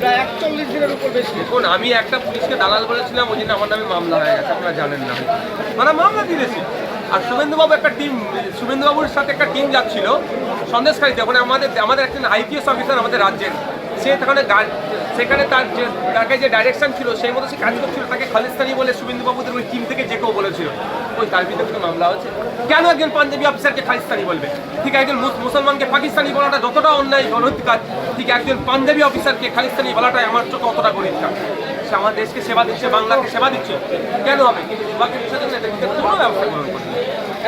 প্রায় একচল্লিশ দিনের উপর বেশি। দেখুন, আমি একটা পুলিশকে দালাল বলেছিলাম, ওই জন্য আমার নামে মামলা হয়ে গেছে, আপনারা জানেন না। মানে মামলা দিয়েছি। আর শুভেন্দুবাবু একটা টিম, শুভেন্দুবাবুর সাথে একটা টিম যাচ্ছিল সন্দেশকারীতে ওখানে আমাদের আমাদের একজন আইপিএস অফিসার আমাদের রাজ্যের। সে তাহলে সেখানে তার যে, তাকে যে ডাইরেকশন ছিল, সেই মতো সে কাজ করছিল, তাকে খালিস্তানি বলে শুভেন্দুবাবুদের ওই টিম থেকে যে কেউ বলেছিল। ওই তার বিরুদ্ধে কোনো মামলা হচ্ছে। কেন একজন পাঞ্জাবি অফিসারকে খালিস্তানি বলবে? ঠিক একজন মুসলমানকে পাকিস্তানি বলাটা যতটা অন্যায় অনৈতিকার ঠিক একজন পাঞ্জাবি অফিসারকে খালিস্তানি বলাটাই আমার চোখে অতটা গরিব কাজ সে আমার দেশকে সেবা দিচ্ছে, বাংলাকে সেবা দিচ্ছে। কেন হবে? কিন্তু এটা কোনো ব্যবস্থা গ্রহণ করছে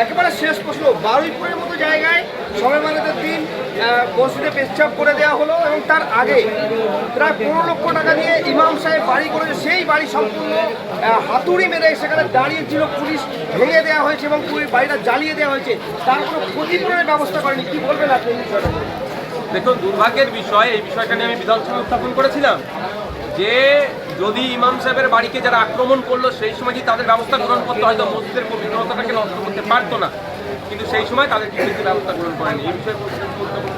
একেবারে শেষ প্রশ্ন, বারুইপুরের মতো জায়গায় সবাই মানেদের দিন মসজিদে পেচ্ছাপ করে দেওয়া হলো এবং তার আগে প্রায় পনেরো লক্ষ টাকা দিয়ে ইমাম সাহেব বাড়ি করেছে। সেই বাড়ি সম্পূর্ণ হাতুড়ি মেরে সেখানে দাঁড়িয়েছিল। পুলিশ ভেঙে দেওয়া হয়েছে এবং বাড়িটা জ্বালিয়ে দেওয়া হয়েছে। তার কোনো ক্ষতিপূরণের ব্যবস্থা করেনি। কি বলবেন আপনি নিয়ে? দেখুন, দুর্ভাগ্যের বিষয়, এই বিষয়টা নিয়ে আমি বিধানসভায় উত্থাপন করেছিলাম যে যদি ইমাম সাহেবের বাড়িকে যারা আক্রমণ করল, সেই সময় তাদের ব্যবস্থা গ্রহণ করতে হয়তো মসজিদের পবিত্রতাটাকে নষ্ট করতে পারতো না? কিন্তু সেই সময় তাদের কিছু ব্যবস্থা গ্রহণ করেনি। এই বিষয়ে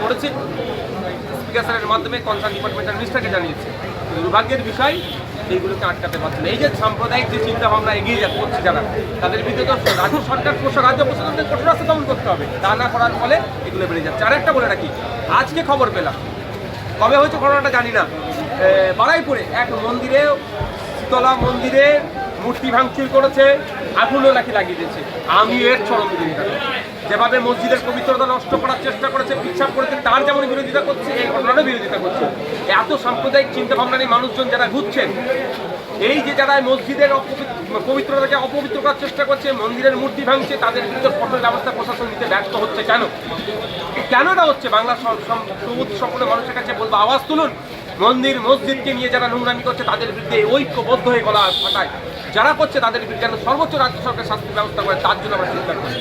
করেছি স্পিকার স্যারের মাধ্যমে কনসার্ন ডিপার্টমেন্টের মিনিস্টারকে জানিয়েছে। দুর্ভাগ্যের বিষয় এইগুলোকে আটকাতে পারছে এই যে সাম্প্রদায়িক যে চিন্তা ভাবনা এগিয়ে যা করছে যারা তাদের বিরুদ্ধে তো রাজ্য সরকার প্রশাসন রাজ্য প্রশাসনকে কঠোর রাস্তা দমন করতে হবে। তা না করার ফলে এগুলো বেড়ে যাচ্ছে। আর একটা বলে রাখি আজকে খবর পেলাম। কবে হয়েছে ঘটনাটা জানি না। এ, বারাইপুরে এক মন্দিরে শীতলা মন্দিরে মূর্তি ভাঙচুর করেছে। আগুনও নাকি লাগিয়ে দিয়েছে। আমি এর চরম বিরোধিতা। যেভাবে মসজিদের পবিত্রতা নষ্ট করার চেষ্টা করেছে পিছাপ করেছে, তার যেমন বিরোধিতা করছে, এই ঘটনারও বিরোধিতা করছে। এত সাম্প্রদায়িক চিন্তা ভাবনা নিয়ে মানুষজন যারা ঘুরছেন, এই যে যারা মসজিদের পবিত্রতাকে অপবিত্র করার চেষ্টা করছে, মন্দিরের মূর্তি ভাঙছে, তাদের বিরুদ্ধে কঠোর ব্যবস্থা প্রশাসন নিতে ব্যর্থ হচ্ছে কেন? কেন এটা হচ্ছে? বাংলা সবুজ সম্পূর্ণ মানুষের কাছে বলব, আওয়াজ তুলুন। মন্দির, মসজিদকে নিয়ে যারা নোংরামি করছে, তাদের বিরুদ্ধে ঐক্যবদ্ধ হয়ে গলা ফাটায়। যারা করছে তাদের বিরুদ্ধে সর্বোচ্চ রাজ্য সরকার শাস্তির ব্যবস্থা করে, তার জন্য আমরা চিন্তা করি।